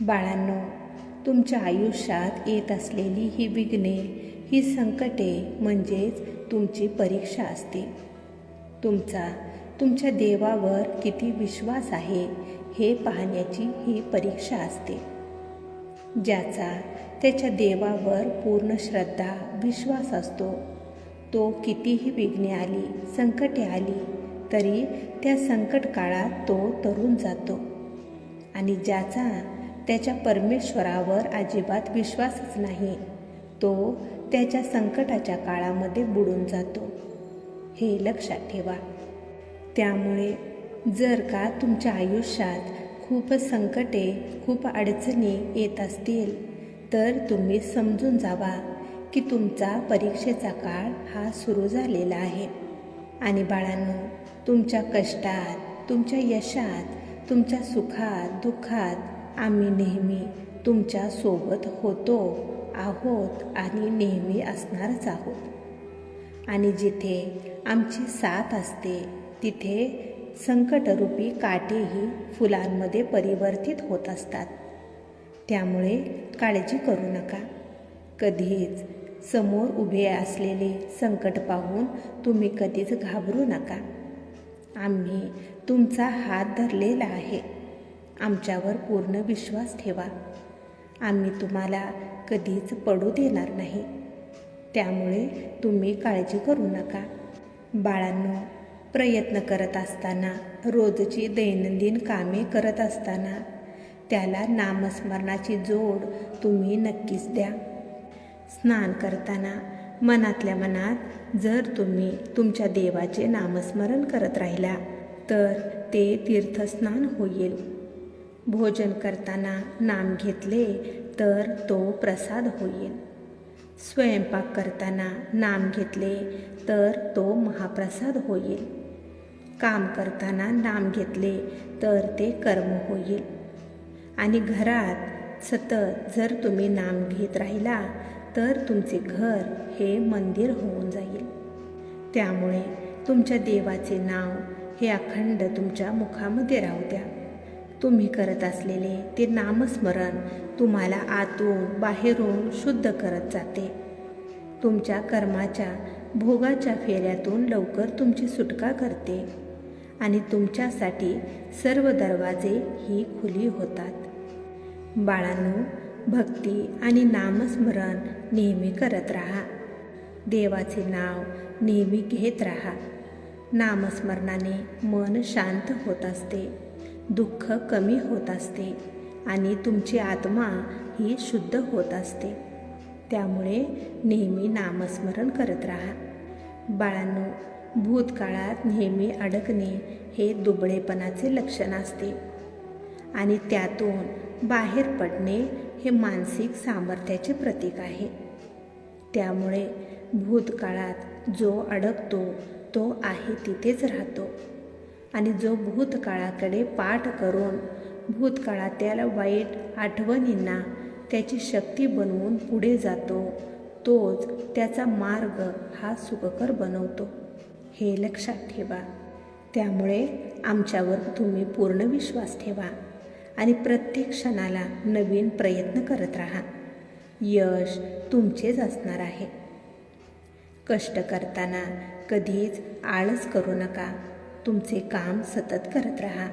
बाळांनो तुमच्या आयुष्यात येत असलेली ही विघ्ने ही संकटे म्हणजेच तुमची परीक्षा असते. तुमचा तुमच्या देवावर किती विश्वास आहे हे पाहण्याची ही परीक्षा असते. ज्याचा त्याच्या देवावर पूर्ण श्रद्धा विश्वास असतो. तो कितीही विघ्ने आली संकटे आली तरी त्या संकट काळात तो तरुण जातो. आणि ज्याचा त्याच्या परमेश्वरावर अजिबात विश्वासच नाही. तो त्याच्या संकटाच्या काळामध्ये बुडून जातो. हे लक्षात ठेवा. त्यामुळे जर का तुमच्या आयुष्यात खूप संकटे खूप अडचणी येत असतील तर तुम्ही समजून जावा की तुमचा परीक्षेचा काळ हा सुरू झालेला आहे. आणि बाळांनो तुमच्या कष्टात तुमच्या यशात तुमच्या सुखात दुःखात आम्ही नेहमी तुमच्यासोबत होतो आहोत आणि नेहमी असणारच आहोत. आणि जिथे आमची साथ असते तिथे संकटरूपी काटेही फुलांमध्ये परिवर्तित होत असतात. त्यामुळे काळजी करू नका. कधीच समोर उभे असलेले संकट पाहून तुम्ही कधीच घाबरू नका. आम्ही तुमचा हात धरलेला आहे. आमच्यावर पूर्ण विश्वास ठेवा. आम्ही तुम्हाला कधीच पडू देणार नाही. त्यामुळे तुम्ही काळजी करू नका. बाळांनो प्रयत्न करत असताना रोजची दैनंदिन कामे करत असताना त्याला नामस्मरणाची जोड तुम्ही नक्कीच द्या. स्नान करताना मनातल्या मनात जर तुम्ही तुमच्या देवाचे नामस्मरण करत राहिला तर ते तीर्थस्नान होईल. भोजन करताना नाम घेतले तर तो प्रसाद होईल. स्वयंपाक करताना नाम घेतले तर तो महाप्रसाद होईल. काम करताना नाम घेतले तर ते कर्म होईल. आणि घरात सतत जर तुम्ही नाम घेत राहिला तर तुमचे घर हे मंदिर होऊन जाईल. त्यामुळे तुमच्या देवाचे नाव हे अखंड तुमच्या मुखामध्ये राहू द्या. तुम्ही करत असलेले ते नामस्मरण तुम्हाला आतून बाहेरून शुद्ध करत जाते. तुमच्या कर्माच्या भोगाच्या फेऱ्यातून लवकर तुमची सुटका करते आणि तुमच्यासाठी सर्व दरवाजे ही खुली होतात. बाळांनो भक्ती आणि नामस्मरण नेहमी करत राहा. देवाचे नाव नेहमी घेत राहा. नामस्मरणाने मन शांत होत असते. दुःख कमी होत असते आणि तुमची आत्मा ही शुद्ध होत असते. त्यामुळे नेहमी नामस्मरण करत राहा. बाळांनो भूतकाळात नेहमी अडकणे हे दुबळेपणाचे लक्षण असते. आणि त्यातून बाहेर पडणे हे मानसिक सामर्थ्याचे प्रतीक आहे. त्यामुळे भूतकाळात जो अडकतो तो आहे तिथेच राहतो. आणि जो भूतकाळाकडे पाठ करून भूतकाळातील वाईट आठवणींना त्याची शक्ती बनवून पुढे जातो तोच त्याचा मार्ग हा सुखकर बनवतो. हे लक्षात ठेवा. त्यामुळे आमच्यावर तुम्ही पूर्ण विश्वास ठेवा आणि प्रत्येक क्षणाला नवीन प्रयत्न करत राहा. यश तुमचेच असणार आहे. कष्ट करताना कधीच आळस करू नका. तुमचे काम सतत करत राहा.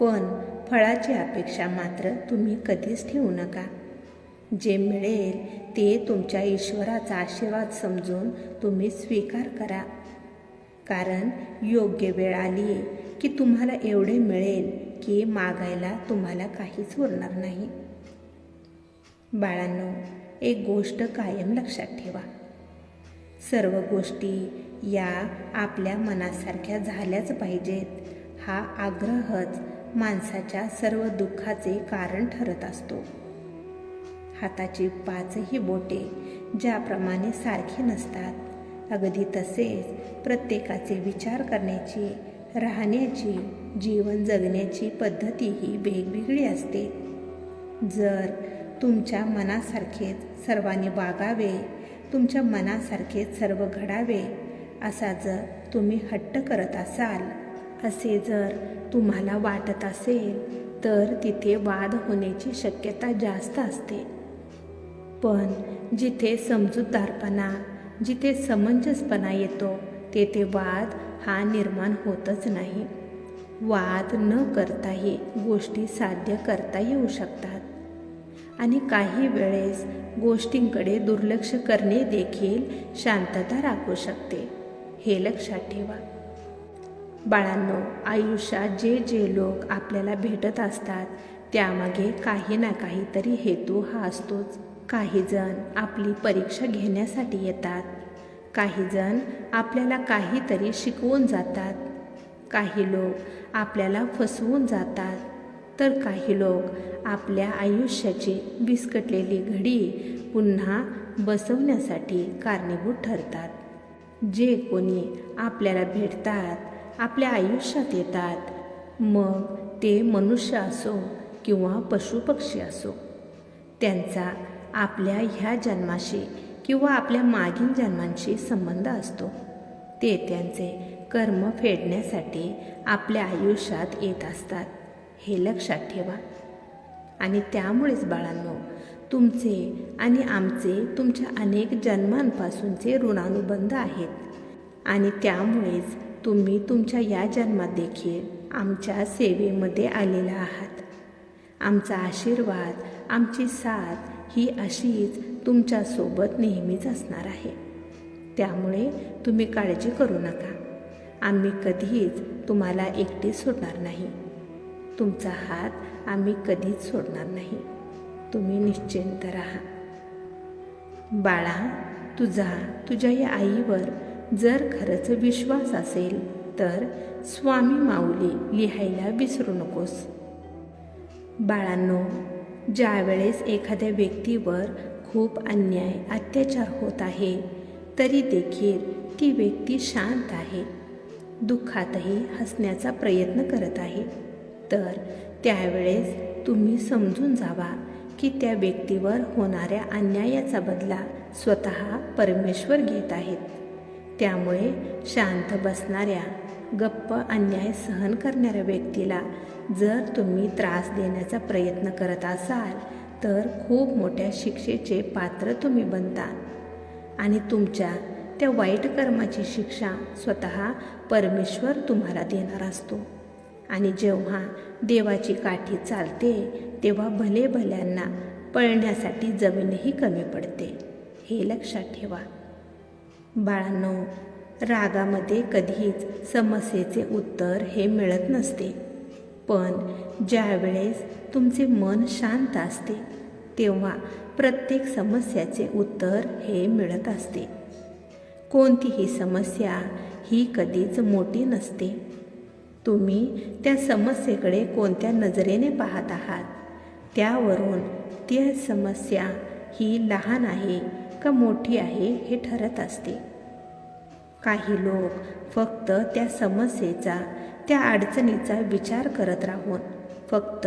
पण फळाची अपेक्षा मात्र तुम्ही कधीच ठेवू नका. जे मिळेल ते तुमच्या ईश्वराचा आशीर्वाद समजून तुम्ही स्वीकार करा. कारण योग्य वेळ आली की तुम्हाला एवढे मिळेल की मागायला तुम्हाला काहीच उरणार नाही. बाळांनो एक गोष्ट कायम लक्षात ठेवा. सर्व गोष्टी या आपल्या मनासारख्या झाल्याच पाहिजेत. हा आग्रहच माणसाच्या सर्व दुःखाचे कारण ठरत असतो. हाताची पाचही बोटे ज्याप्रमाणे सारखी नसतात. अगदी तसेच प्रत्येकाचे विचार करण्याची राहण्याची जीवन जगण्याची पद्धतीही वेगवेगळी असते. जर तुमच्या मनासारखेच सर्वांनी वागावे तुमच्या मनासारखेच सर्व घडावे असा जर तुम्ही हट्ट करत असाल. असे जर तुम्हाला वाटत असेल तर तिथे वाद होण्याची शक्यता जास्त असते. पण जिथे समजूतदारपणा जिथे समंजसपणा येतो तेथे वाद हा निर्माण होतच नाही. वाद न करताही गोष्टी साध्य करता येऊ शकतात. आणि काही वेळेस गोष्टींकडे दुर्लक्ष करणे देखील शांतता राखू शकते. हे लक्षात ठेवा. बाळांनो आयुष्यात जे जे लोक आपल्याला भेटत असतात त्यामागे काही ना काहीतरी हेतू हा असतोच. काही जण आपली परीक्षा घेण्यासाठी येतात. काही जण आपल्याला काहीतरी शिकवून जातात. काही लोक आपल्याला फसवून जातात. तर काही लोक आपल्या आयुष्याची विस्कटलेली घडी पुन्हा बसवण्यासाठी कारणीभूत ठरतात. जे कोणी आपल्याला भेटतात आपल्या आयुष्यात येतात मग ते मनुष्य असो किंवा पशुपक्षी असो त्यांचा आपल्या ह्या जन्माशी किंवा आपल्या मागील जन्मांशी संबंध असतो. ते त्यांचे कर्म फेडण्यासाठी आपल्या आयुष्यात येत असतात हे लक्षात ठेवा. आणि त्यामुळेच बाळांनो तुमचे आणि आमचे तुमच्या अनेक जन्मांपासूनचे ऋणानुबंध आहेत. आणि त्यामुळेच तुम्ही तुमच्या या जन्मात देखील आमच्या सेवेमध्ये आलेला आहात. आमचा आशीर्वाद आमची साथ ही अशीच तुमच्यासोबत नेहमीच असणार आहे. त्यामुळे तुम्ही काळजी करू नका. आम्ही कधीच तुम्हाला एकटे सोडणार नाही. तुमचा हात आम्ही कधीच सोडणार नाही. तुम्ही निश्चिंत राहा. बाळा तुझा तुझ्या या आईवर जर खरंच विश्वास असेल तर स्वामी माऊली लिहायला विसरू नकोस. बाळांनो ज्यावेळेस एखाद्या व्यक्तीवर खूप अन्याय अत्याचार होत आहे तरी देखील ती व्यक्ती शांत आहे. दुःखातही हसण्याचा प्रयत्न करत आहे. तर त्यावेळेस तुम्ही समजून जावा की त्या व्यक्तीवर होणाऱ्या अन्यायाचा बदला स्वतः परमेश्वर घेत आहेत. त्यामुळे शांत बसणाऱ्या गप्प अन्याय सहन करणाऱ्या व्यक्तीला जर तुम्ही त्रास देण्याचा प्रयत्न करत असाल तर खूप मोठ्या शिक्षेचे पात्र तुम्ही बनता. आणि तुमच्या त्या वाईट कर्माची शिक्षा स्वतः परमेश्वर तुम्हाला देणार असतो. आणि जेव्हा देवाची काठी चालते तेव्हा भले भल्यांना पळण्यासाठी जमीनही कमी पडते. हे लक्षात ठेवा. बाळांनो रागामध्ये कधीच समस्येचे उत्तर हे मिळत नसते. पण ज्यावेळेस तुमचे मन शांत असते तेव्हा प्रत्येक समस्याचे उत्तर हे मिळत असते. कोणतीही समस्या ही कधीच मोठी नसते. तुम्ही त्या समस्येकडे कोणत्या नजरेने पाहत आहात? त्यावरून ती समस्या ही लहान आहे का मोठी आहे हे ठरत असते. काही लोक फक्त त्या समस्येचा त्या अडचणीचा विचार करत राहून फक्त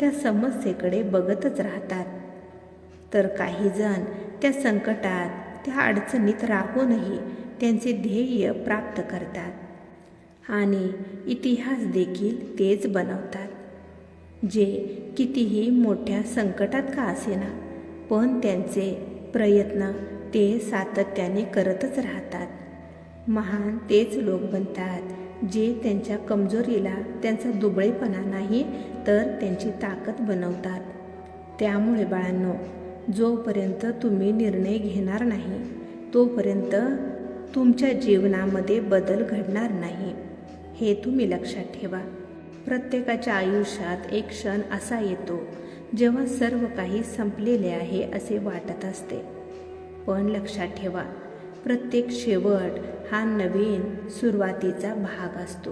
त्या समस्येकडे बघतच राहतात. तर काही जण त्या संकटात त्या अडचणीत राहूनही त्यांचे ध्येय प्राप्त करतात. आणि इतिहास देखील तेच बनवतात जे कितीही मोठ्या संकटात का असेना पण त्यांचे प्रयत्न ते सातत्याने करतच राहतात. महान तेच लोक बनतात जे त्यांच्या कमजोरीला त्यांचा दुबळेपणा नाही तर त्यांची ताकद बनवतात. त्यामुळे बाळांनो जोपर्यंत तुम्ही निर्णय घेणार नाही तोपर्यंत तुमच्या जीवनामध्ये बदल घडणार नाही. हे तुम्ही लक्षात ठेवा. प्रत्येकाच्या आयुष्यात एक क्षण असा येतो जेव्हा सर्व काही संपलेले आहे असे वाटत असते. पण लक्षात ठेवा प्रत्येक शेवट हा नवीन सुरुवातीचा भाग असतो.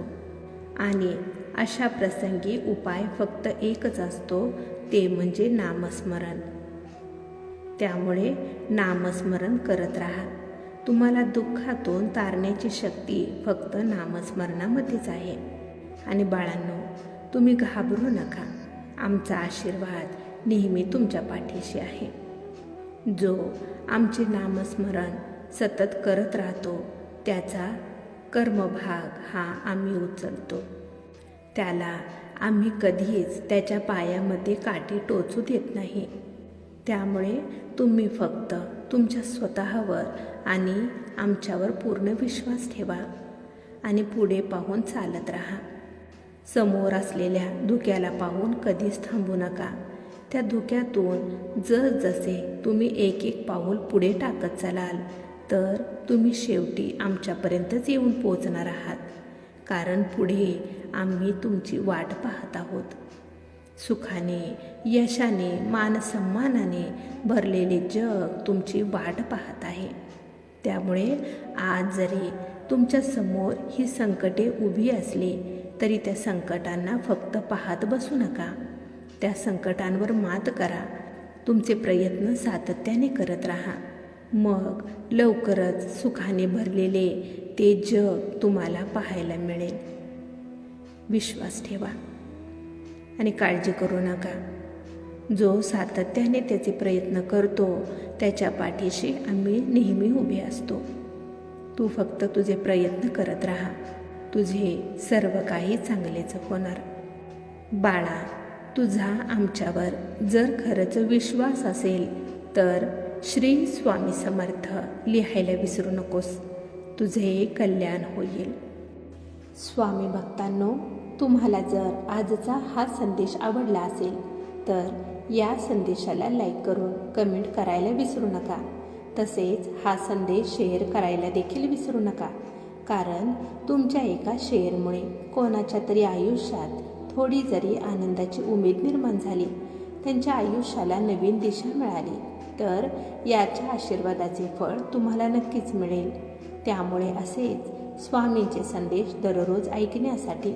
आणि अशा प्रसंगी उपाय फक्त एकच असतो ते म्हणजे नामस्मरण. त्यामुळे नामस्मरण करत राहा. तुम्हाला दुःखातून तारण्याची शक्ती फक्त नामस्मरणामध्येच आहे. आणि बाळांनो तुम्ही घाबरू नका. आमचा आशीर्वाद नेहमी तुमच्या पाठीशी आहे. जो आमचे नामस्मरण सतत करत राहतो त्याचा कर्मभाग हा आम्ही उचलतो. त्याला आम्ही कधीच त्याच्या पायामध्ये काठी टोचू देत नाही. त्यामुळे तुम्ही फक्त तुमच्या स्वतःवर आणि आमच्यावर पूर्ण विश्वास ठेवा आणि पुढे पाहून चालत राहा. समोर असलेल्या धुक्याला पाहून कधीच थांबू नका. त्या धुक्यातून जसजसे तुम्ही एक एक पाऊल पुढे टाकत चालाल तर तुम्ही शेवटी आमच्यापर्यंतच येऊन पोचणार आहात. कारण पुढे आम्ही तुमची वाट पाहत आहोत. सुखाने यशाने मानसन्मानाने भरलेले जग तुमची वाट पाहत आहे. त्यामुळे आज जरी तुमच्यासमोर ही संकटे उभी असली तरी त्या संकटांना फक्त पाहत बसू नका. त्या संकटांवर मात करा. तुमचे प्रयत्न सातत्याने करत राहा. मग लवकरच सुखाने भरलेले ते जग तुम्हाला पाहायला मिळेल. विश्वास ठेवा. आणि काळजी करू नका. जो सातत्याने त्याचे प्रयत्न करतो त्याच्या पाठीशी आम्ही नेहमी उभे असतो. तू फक्त तुझे प्रयत्न करत राहा. तुझे सर्व काही चांगलेच होणार. बाळा तुझा आमच्यावर जर खरंच विश्वास असेल तर श्री स्वामी समर्थ लिहायला विसरू नकोस. तुझे कल्याण होईल. स्वामी भक्तांनो तुम्हाला जर आजचा हा संदेश आवडला असेल तर या संदेशाला लाईक करून कमेंट करायला विसरू नका. तसेच हा संदेश शेअर करायला देखील विसरू नका. कारण तुमच्या एका शेअरमुळे कोणाच्या तरी आयुष्यात थोडी जरी आनंदाची उमेद निर्माण झाली त्यांच्या आयुष्याला नवीन दिशा मिळाली तर याच्या आशीर्वादाचे फळ तुम्हाला नक्कीच मिळेल. त्यामुळे असेच स्वामींचे संदेश दररोज ऐकण्यासाठी